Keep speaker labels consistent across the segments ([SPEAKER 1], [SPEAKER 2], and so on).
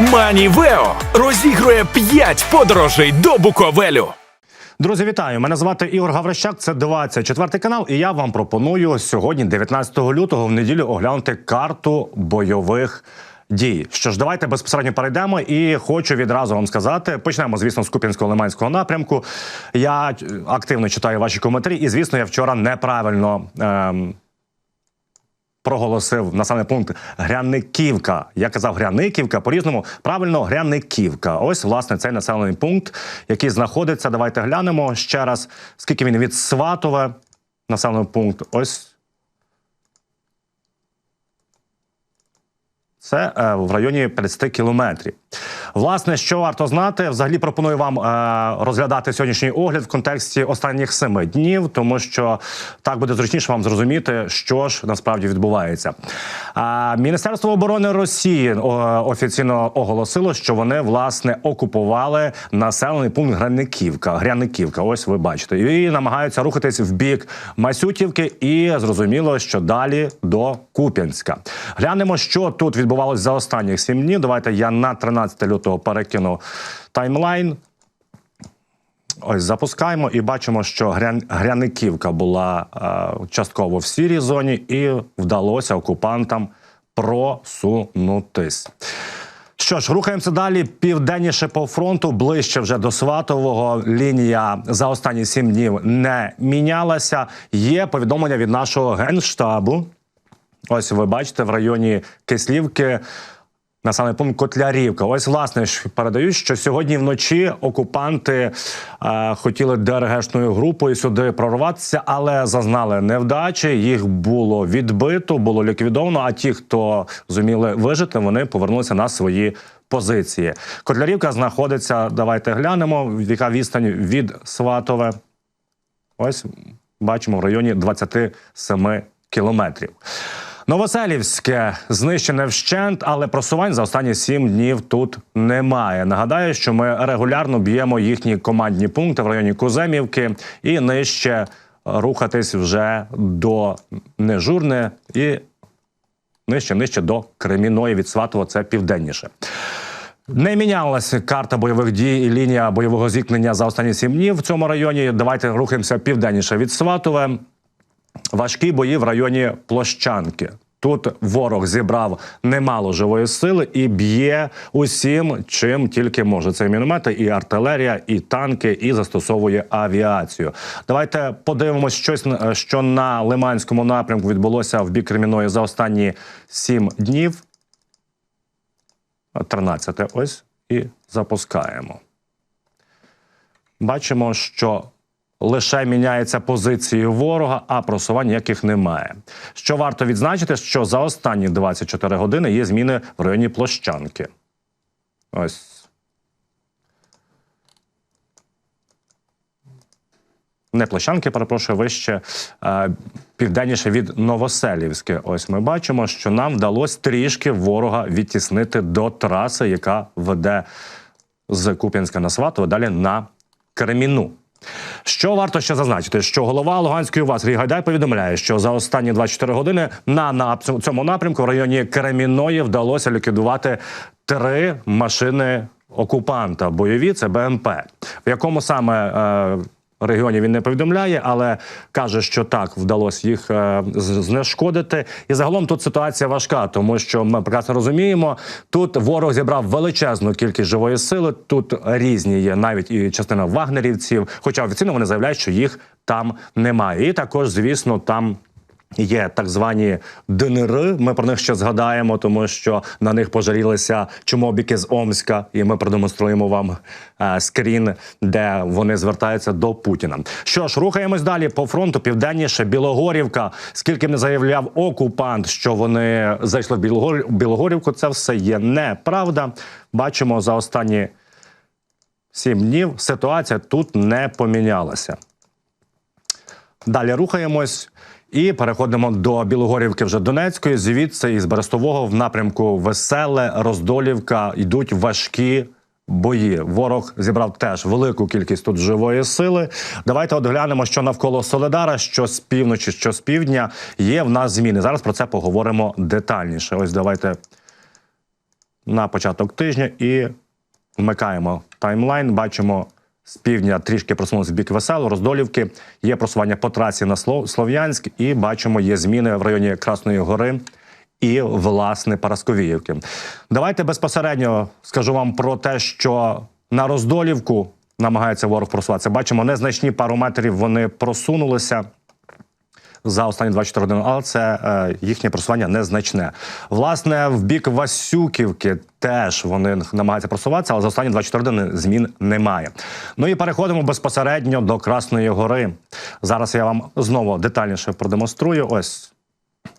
[SPEAKER 1] Манівео розігрує 5 подорожей до Буковелю.
[SPEAKER 2] Друзі, вітаю! Мене звати Ігор Гаврищак. Це 24 канал. І я вам пропоную сьогодні, 19 лютого, в неділю, оглянути карту бойових. Дій, що ж, давайте безпосередньо перейдемо, і хочу відразу вам сказати. Почнемо, звісно, з Куп'янського лиманського напрямку. Я активно читаю ваші коментарі, і звісно, я вчора неправильно ем, проголосив населений пункт Гряниківка. Я казав Гряниківка, по-різному правильно Гряниківка. Ось власне цей населений пункт, який знаходиться. Давайте глянемо ще раз, скільки він від Сватове. Населений пункт. Ось. Це е, в районі 50 кілометрів. Власне, що варто знати, взагалі пропоную вам е, розглядати сьогоднішній огляд в контексті останніх семи днів, тому що так буде зручніше вам зрозуміти, що ж насправді відбувається. Міністерство оборони Росії офіційно оголосило, що вони власне окупували населений пункт Граниківка. Гряниківка, ось ви бачите, і намагаються рухатись в бік Масютівки, і зрозуміло, що далі до Куп'янська. Глянемо, що тут відбувалось за останніх сім днів. Давайте я на 13 лютого перекину таймлайн. Ось запускаємо і бачимо, що Гря... Гряниківка була е, частково в сірій зоні, і вдалося окупантам просунутись. Що ж, рухаємося далі південніше по фронту, ближче вже до Сватового. Лінія за останні сім днів не мінялася. Є повідомлення від нашого генштабу. Ось ви бачите в районі Кислівки. Населений пункт Котлярівка. Ось власне ж передають, що сьогодні вночі окупанти е, хотіли ДРГшною групою сюди прорватися, але зазнали невдачі. Їх було відбито, було ліквідовано. А ті, хто зуміли вижити, вони повернулися на свої позиції. Котлярівка знаходиться. Давайте глянемо. Яка відстань від Сватове? Ось бачимо в районі 27 кілометрів. Новоселівське знищене вщент, але просувань за останні сім днів тут немає. Нагадаю, що ми регулярно б'ємо їхні командні пункти в районі Куземівки і нижче рухатись вже до Нежурне і нижче нижче до Креміної від Сватова. Це південніше. Не мінялася карта бойових дій і лінія бойового зіткнення за останні сім днів в цьому районі. Давайте рухаємося південніше від Сватове. Важкі бої в районі Площанки. Тут ворог зібрав немало живої сили і б'є усім, чим тільки може. Це і міномети, і артилерія, і танки, і застосовує авіацію. Давайте подивимось щось, е, що на Лиманському напрямку відбулося в бік Креміної за останні сім днів. 13 ось і запускаємо. Бачимо, що лише міняється позиції ворога, а просувань ніяких немає. Що варто відзначити, що за останні 24 години є зміни в районі площанки. Ось. Не площанки, перепрошую, вище е, південніше від Новоселівське. Ось ми бачимо, що нам вдалося трішки ворога відтіснити до траси, яка веде з Куп'янська на Сватово далі на Креміну. Що варто ще зазначити, що голова Луганської ОВА Сергій Гайдай повідомляє, що за останні 24 години на, на цьому напрямку в районі Креміної вдалося ліквідувати три машини окупанта. Бойові це БМП. В якому саме е, регіоні він не повідомляє, але каже, що так вдалося їх е, знешкодити. І загалом тут ситуація важка, тому що ми прекрасно розуміємо, тут ворог зібрав величезну кількість живої сили. Тут різні є навіть і частина вагнерівців. Хоча офіційно вони заявляють, що їх там немає. І також, звісно, там. Є так звані ДНР. Ми про них ще згадаємо, тому що на них пожалілися чумобіки з Омська, і ми продемонструємо вам е, скрін, де вони звертаються до Путіна. Що ж, рухаємось далі по фронту. Південніше Білогорівка. Скільки не заявляв окупант, що вони зайшли в Білогор... Білогорівку, це все є неправда. Бачимо за останні сім днів. Ситуація тут не помінялася. Далі рухаємось і переходимо до Білогорівки вже Донецької. Звідси із Берестового в напрямку Веселе, Роздолівка йдуть важкі. Бої ворог зібрав теж велику кількість тут живої сили. Давайте от що навколо Соледара, що з півночі, що з півдня є в нас зміни. Зараз про це поговоримо детальніше. Ось давайте на початок тижня і вмикаємо таймлайн. Бачимо з півдня трішки просунулися в бік весело, роздолівки. Є просування по трасі на Слов'янськ, і бачимо, є зміни в районі Красної Гори. І власне Парасковіївки. Давайте безпосередньо скажу вам про те, що на роздолівку намагається ворог просуватися. Бачимо, незначні пару метрів вони просунулися за останні 24 години, але це е, їхнє просування незначне. Власне, в бік Васюківки теж вони намагаються просуватися, але за останні 24 години змін немає. Ну і переходимо безпосередньо до Красної Гори. Зараз я вам знову детальніше продемонструю. Ось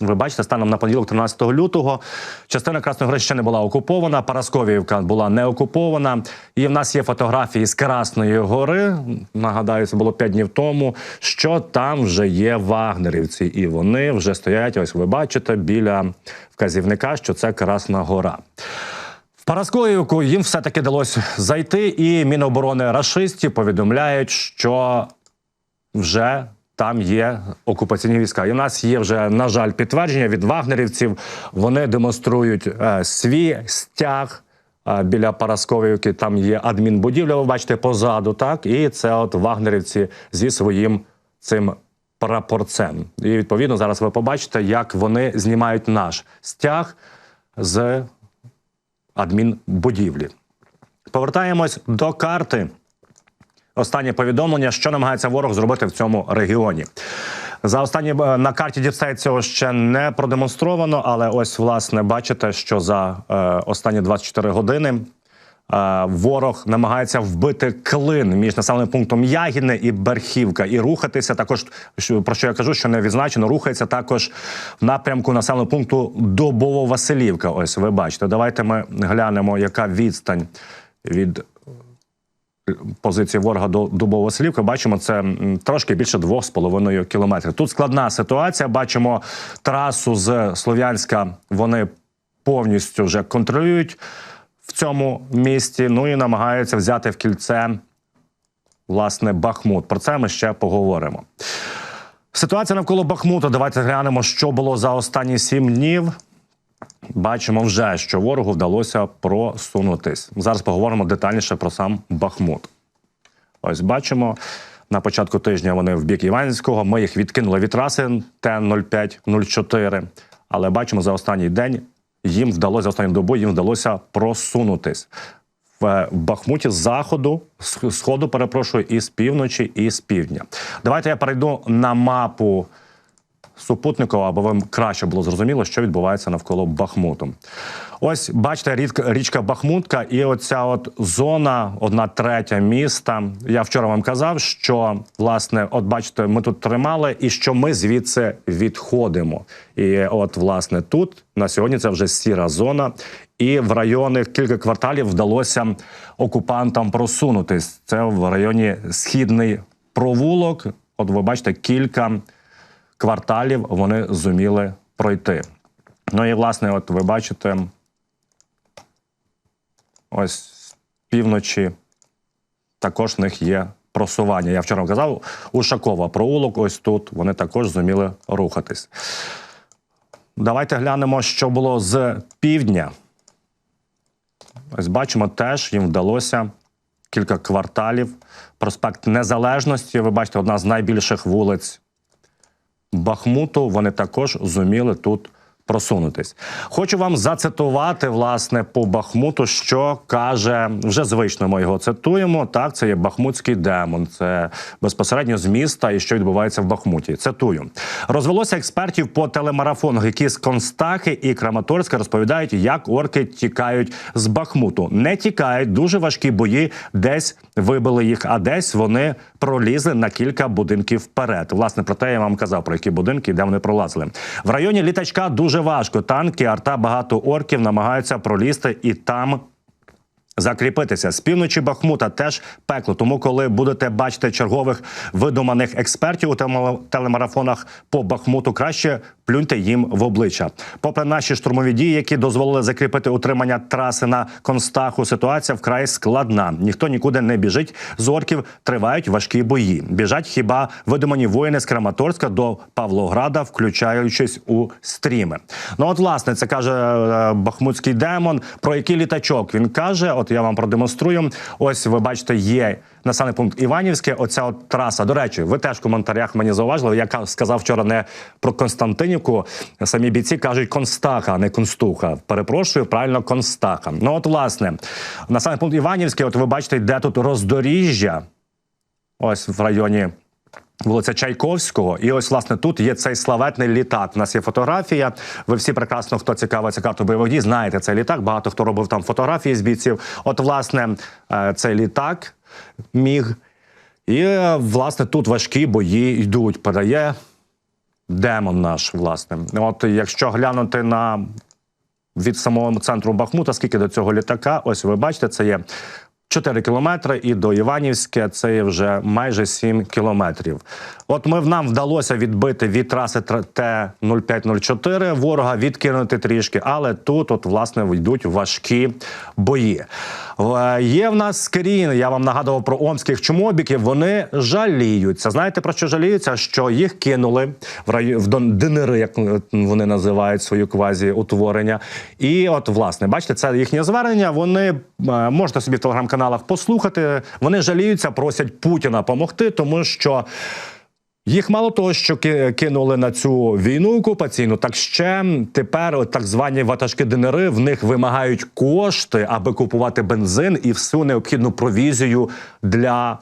[SPEAKER 2] ви бачите, станом на понеділок, 13 лютого, частина Красної Гори ще не була окупована. Парасковіївка була не окупована. І в нас є фотографії з Красної Гори. Нагадаю, це було 5 днів тому. Що там вже є вагнерівці, і вони вже стоять. Ось ви бачите біля вказівника, що це Красна Гора. В Парасковіївку їм все-таки вдалося зайти, і Міноборони рашистів повідомляють, що вже там є окупаційні війська. І в нас є вже, на жаль, підтвердження від вагнерівців. Вони демонструють е, свій стяг. е, Біля Парасковівки там є адмінбудівля, ви бачите, позаду, так? І це от вагнерівці зі своїм цим прапорцем. І відповідно зараз ви побачите, як вони знімають наш стяг з адмінбудівлі. Повертаємось до карти. Останнє повідомлення, що намагається ворог зробити в цьому регіоні. За останні е, на карті Діпстейт цього ще не продемонстровано, але ось власне бачите, що за е, останні 24 години е, ворог намагається вбити клин між населеним пунктом Ягідне і Берхівка, і рухатися також, про що я кажу, що не відзначено, рухається також в напрямку населеного пункту Добово-Василівка. Ось ви бачите. Давайте ми глянемо, яка відстань від позиції ворога до Дубового Василівки. Бачимо, це трошки більше 2,5 кілометрів. Тут складна ситуація. Бачимо трасу з Слов'янська. Вони повністю вже контролюють в цьому місті. Ну і намагаються взяти в кільце власне Бахмут. Про це ми ще поговоримо. Ситуація навколо Бахмута. Давайте глянемо, що було за останні сім днів. Бачимо вже, що ворогу вдалося просунутись. Зараз поговоримо детальніше про сам Бахмут. Ось бачимо. На початку тижня вони в бік Іванського. Ми їх відкинули від траси Т-05-04. Але бачимо, за останній день їм вдалося за останню добу їм вдалося просунутись в Бахмуті з заходу, з сходу, перепрошую, і з півночі, і з півдня. Давайте я перейду на мапу супутникова, аби вам краще було зрозуміло, що відбувається навколо Бахмуту. Ось бачите, річка, Бахмутка, і оця от зона, одна третя міста. Я вчора вам казав, що власне, от бачите, ми тут тримали, і що ми звідси відходимо. І от, власне, тут на сьогодні це вже сіра зона. І в райони кілька кварталів вдалося окупантам просунутись. Це в районі Східний провулок. От ви бачите, кілька кварталів вони зуміли пройти. Ну і власне, от ви бачите, ось з півночі також в них є просування. Я вчора казав, Ушакова проулок, ось тут вони також зуміли рухатись. Давайте глянемо, що було з півдня. Ось бачимо, теж їм вдалося кілька кварталів. Проспект Незалежності. Ви бачите, одна з найбільших вулиць Бахмуту. Вони також зуміли тут просунутись. Хочу вам зацитувати власне по Бахмуту, що каже вже звично. Ми його цитуємо. Так, це є Бахмутський демон. Це безпосередньо з міста і що відбувається в Бахмуті. Цитую: розвелося експертів по телемарафону, які з Констахи і Краматорська розповідають, як орки тікають з Бахмуту. Не тікають дуже важкі бої, десь вибили їх, а десь вони пролізли на кілька будинків вперед. Власне, про те я вам казав, про які будинки, де вони пролазили. В районі літачка дуже важко. Танки, арта, багато орків намагаються пролізти і там закріпитися. З півночі Бахмута теж пекло. Тому, коли будете бачити чергових видуманих експертів у телема- телемарафонах по Бахмуту, краще плюньте їм в обличчя. Попри наші штурмові дії, які дозволили закріпити утримання траси на констаху, ситуація вкрай складна. Ніхто нікуди не біжить. З орків тривають важкі бої. Біжать хіба видумані воїни з Краматорська до Павлограда, включаючись у стріми. Ну от власне це каже е, бахмутський демон. Про який літачок він каже: От я вам продемонструю. Ось ви бачите, є населений пункт Іванівське. Оця от траса. До речі, ви теж в коментарях мені зауважили. Я сказав вчора не про Константинівку. Самі бійці кажуть Констаха, не Констуха. Перепрошую, правильно Констаха. Ну от власне, населений пункт Іванівське. От ви бачите, де тут роздоріжжя. Ось в районі вулиця Чайковського. І ось, власне, тут є цей славетний літак. У нас є фотографія. Ви всі прекрасно, хто цікавиться картою бойових дій, знаєте цей літак. Багато хто робив там фотографії з бійців. От, власне, е, цей літак міг. І, е, власне, тут важкі бої йдуть. Передає демон наш, власне. От якщо глянути на від самого центру Бахмута, скільки до цього літака, ось ви бачите, це є 4 кілометри, і до Іванівське це вже майже 7 кілометрів. От ми нам вдалося відбити від траси Т-0504 ворога, відкинути трішки, але тут, от власне, йдуть важкі бої. Е, Є в нас скрін, я вам нагадував про омських чумобіків. Вони жаліються. Знаєте про що жаліються? Що їх кинули в рай... в ДНР, як вони називають свою квазі утворення. І от, власне, бачите, це їхнє звернення. Вони е, можете собі в телеграм-каналах послухати. Вони жаліються, просять Путіна допомогти, тому що. Їх мало того, що ки- кинули на цю війну окупаційну, так ще тепер так звані ватажки ДНР в них вимагають кошти, аби купувати бензин і всю необхідну провізію для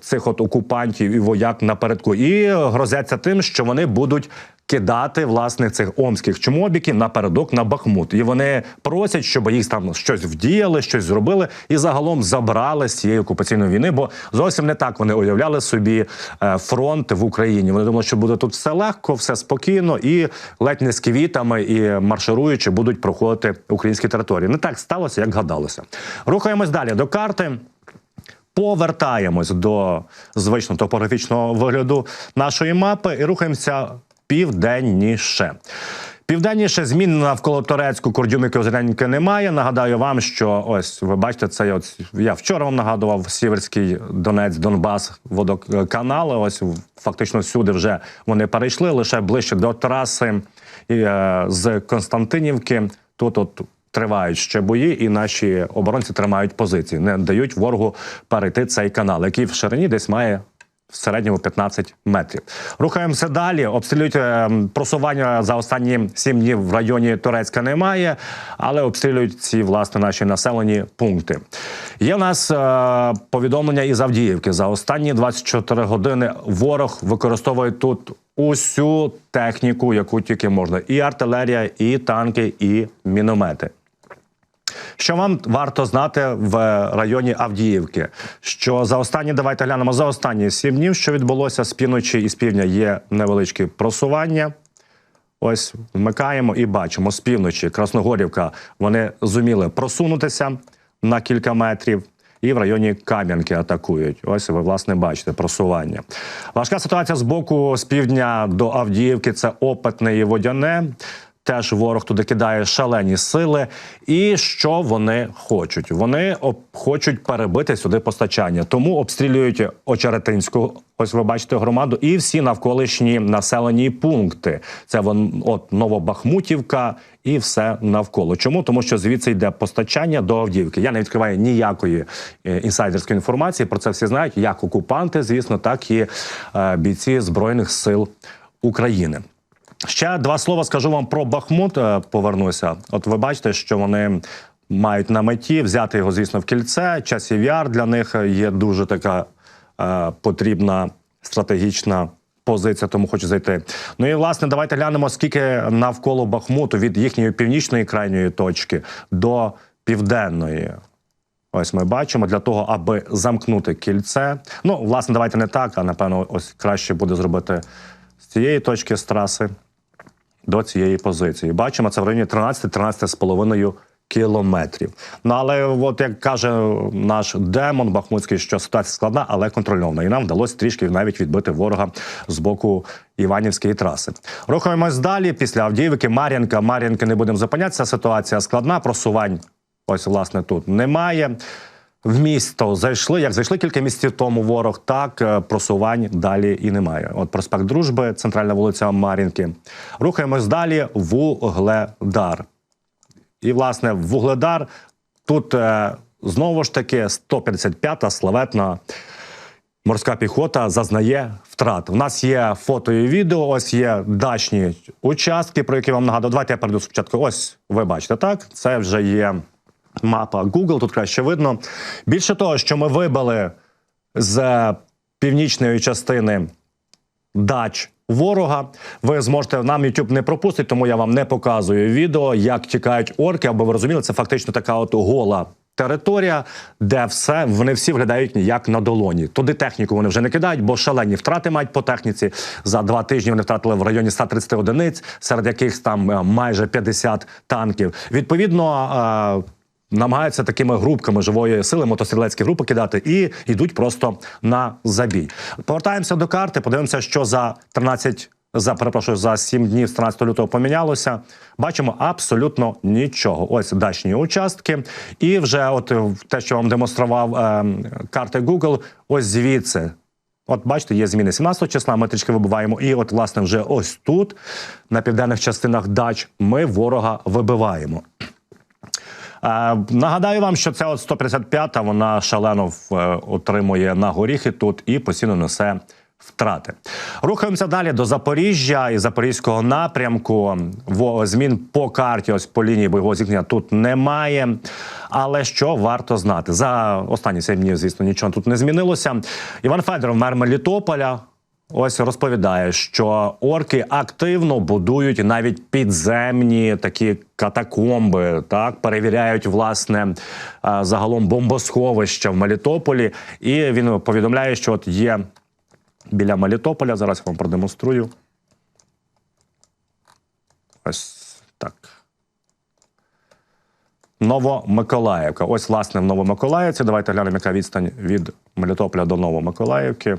[SPEAKER 2] цих от окупантів і вояк напередку. І грозяться тим, що вони будуть кидати власних цих омських чмобіків напередок на Бахмут. І вони просять, щоб їх там щось вдіяли, щось зробили і загалом забрали з цієї окупаційної війни. Бо зовсім не так вони уявляли собі е, фронт в Україні. Вони думали, що буде тут все легко, все спокійно, і ледь не з квітами і маршируючи будуть проходити українські території. Не так сталося, як гадалося. Рухаємось далі до карти. Повертаємось до звичного топографічного вигляду нашої мапи і рухаємося південніше. Південніше змін навколо Торецьку, Кордюмики, Озереньки немає. Нагадаю вам, що ось ви бачите, це от я вчора вам нагадував Сіверський Донець, Донбас, водоканали. Ось фактично всюди вже вони перейшли лише ближче до траси е, з Константинівки. Тут от тривають ще бої, і наші оборонці тримають позиції, не дають ворогу перейти цей канал, який в ширині десь має. В середньому 15 метрів. Рухаємося далі. Обстрілюють е, просування за останні сім днів в районі Турецька немає, але обстрілюють ці власне наші населені пункти. Є в нас е, повідомлення із Авдіївки. За останні 24 години ворог використовує тут усю техніку, яку тільки можна: і артилерія, і танки, і міномети. Що вам варто знати в районі Авдіївки? Що за останні, давайте глянемо за останні сім днів, що відбулося з півночі і з півдня є невеличкі просування. Ось вмикаємо і бачимо з півночі Красногорівка. Вони зуміли просунутися на кілька метрів. І в районі Кам'янки атакують. Ось ви власне бачите просування. Важка ситуація з боку з півдня до Авдіївки. Це опитне і водяне. Теж ворог туди кидає шалені сили. І що вони хочуть? Вони хочуть перебити сюди постачання, тому обстрілюють Очеретинську. Ось ви бачите громаду, і всі навколишні населені пункти. Це вон от Новобахмутівка і все навколо. Чому? Тому що звідси йде постачання до Авдіївки. Я не відкриваю ніякої е, інсайдерської інформації. Про це всі знають, як окупанти, звісно, так і е, бійці збройних сил України. Ще два слова скажу вам про Бахмут. е, Повернуся. От ви бачите, що вони мають на меті взяти його, звісно, в кільце. Часів яр для них є дуже така е, потрібна стратегічна. Позиція, тому хочу зайти. Ну і власне, давайте глянемо, скільки навколо Бахмуту від їхньої північної крайньої точки до південної. Ось ми бачимо для того, аби замкнути кільце. Ну, власне, давайте не так, а напевно, ось краще буде зробити з цієї точки з траси до цієї позиції. Бачимо, це в районі 13-13,5 кілометрів. Ну але, от як каже наш демон Бахмутський, що ситуація складна, але контрольована. І нам вдалося трішки навіть відбити ворога з боку Іванівської траси. Рухаємось далі. Після Авдіївки, Мар'їнка. Мар'їнки не будемо зупинятися. Ситуація складна. Просувань ось власне тут немає. В місто зайшли, як зайшли кілька місяців тому ворог, так е, просувань далі і немає. От проспект Дружби, центральна вулиця Мар'їнки. Рухаємось далі. Вугледар. І, власне, Вугледар тут е, знову ж таки 155-та славетна морська піхота зазнає втрат. У нас є фото і відео. Ось є дачні участки, про які вам нагадав. Давайте я перейду спочатку. Ось ви бачите, так? Це вже є мапа Google, тут краще видно. Більше того, що ми вибили з північної частини дач ворога. Ви зможете нам YouTube не пропустить, тому я вам не показую відео, як тікають орки. Аби ви розуміли, це фактично така от гола. Територія, де все вони всі виглядають як на долоні. Туди техніку вони вже не кидають, бо шалені втрати мають по техніці. За два тижні вони втратили в районі 130 одиниць, серед яких там е, майже 50 танків. Відповідно. Намагаються такими групками живої сили, мотострілецькі групи кидати і йдуть просто на забій. Повертаємося до карти, подивимося, що за 13 за перепрошую за 7 днів з 13 лютого помінялося. Бачимо абсолютно нічого. Ось дачні участки, і вже от е, те, що вам демонстрував е, карти Google, ось звідси. От бачите, є зміни 17 числа. Ми трішки вибиваємо. І от, власне, вже ось тут, на південних частинах дач, ми ворога вибиваємо. Е, нагадаю вам, що це от 155-та, вона шалено е, отримує на горіхи тут і постійно несе втрати. Рухаємося далі до Запоріжжя і Запорізького напрямку. Змін по карті, ось по лінії бойового зіткнення тут немає. Але що варто знати? За останні 7 днів, звісно, нічого тут не змінилося. Іван Федоров, мер Мелітополя, Ось розповідає, що орки активно будують навіть підземні такі катакомби, так перевіряють власне е, загалом бомбосховища в Мелітополі. І він повідомляє, що от є біля Мелітополя. Зараз я вам продемонструю. Ось так. Новомиколаївка. Ось, власне, в Новомиколаївці. Давайте глянемо, яка відстань від Мелітополя до Новомиколаївки.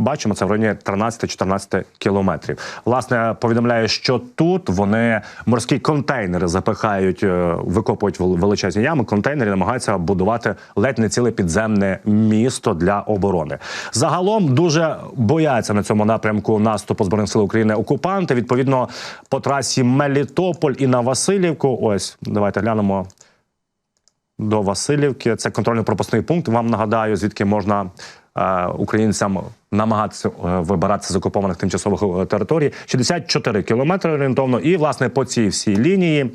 [SPEAKER 2] Бачимо, це в районі 13-14 кілометрів. Власне, повідомляє, що тут вони морські контейнери запихають, е, викопують величезні ями. Контейнери намагаються будувати ледь не ціле підземне місто для оборони. Загалом дуже бояться на цьому напрямку наступу збройних сил України окупанти. Відповідно, по трасі Мелітополь і на Васильівку. Ось давайте глянемо до Васильівки. Це контрольно-пропускний пункт. Вам нагадаю, звідки можна е, українцям намагатися е, вибиратися з окупованих тимчасових е, територій. 64 кілометри орієнтовно. І власне по цій всій лінії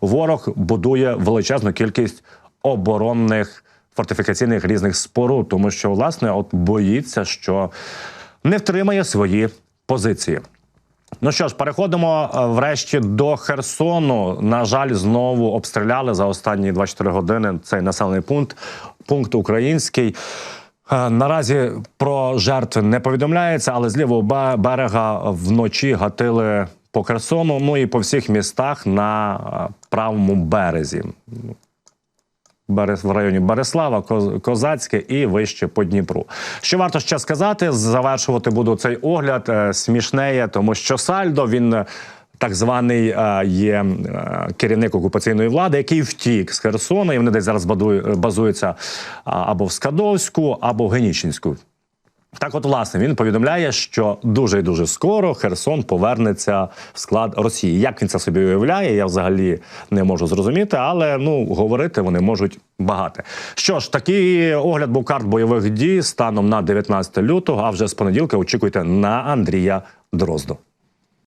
[SPEAKER 2] ворог будує величезну кількість оборонних фортифікаційних різних споруд, тому що власне от боїться, що не втримає свої позиції. Ну що ж, переходимо е, врешті до Херсону. На жаль, знову обстріляли за останні 24 години цей населений пункт, пункт український. Е, Наразі про жертв не повідомляється, але з лівого берега вночі гатили по Херсону, ну і по всіх містах на е, правому березі. В районі Береслава, Коз- Козацьке і вище по Дніпру. Що варто ще сказати? Завершувати буду цей огляд е, смішнеє, тому що Сальдо він. Так званий е, є е, керівник окупаційної влади, який втік з Херсона, і вони десь зараз базуються або в Скадовську, або в Генічинську. Так, от, власне, він повідомляє, що дуже і дуже скоро Херсон повернеться в склад Росії. Як він це собі уявляє, я взагалі не можу зрозуміти, але ну говорити вони можуть багато. Що ж, такий огляд був карт бойових дій станом на 19 лютого. А вже з понеділка очікуйте на Андрія Дрозду.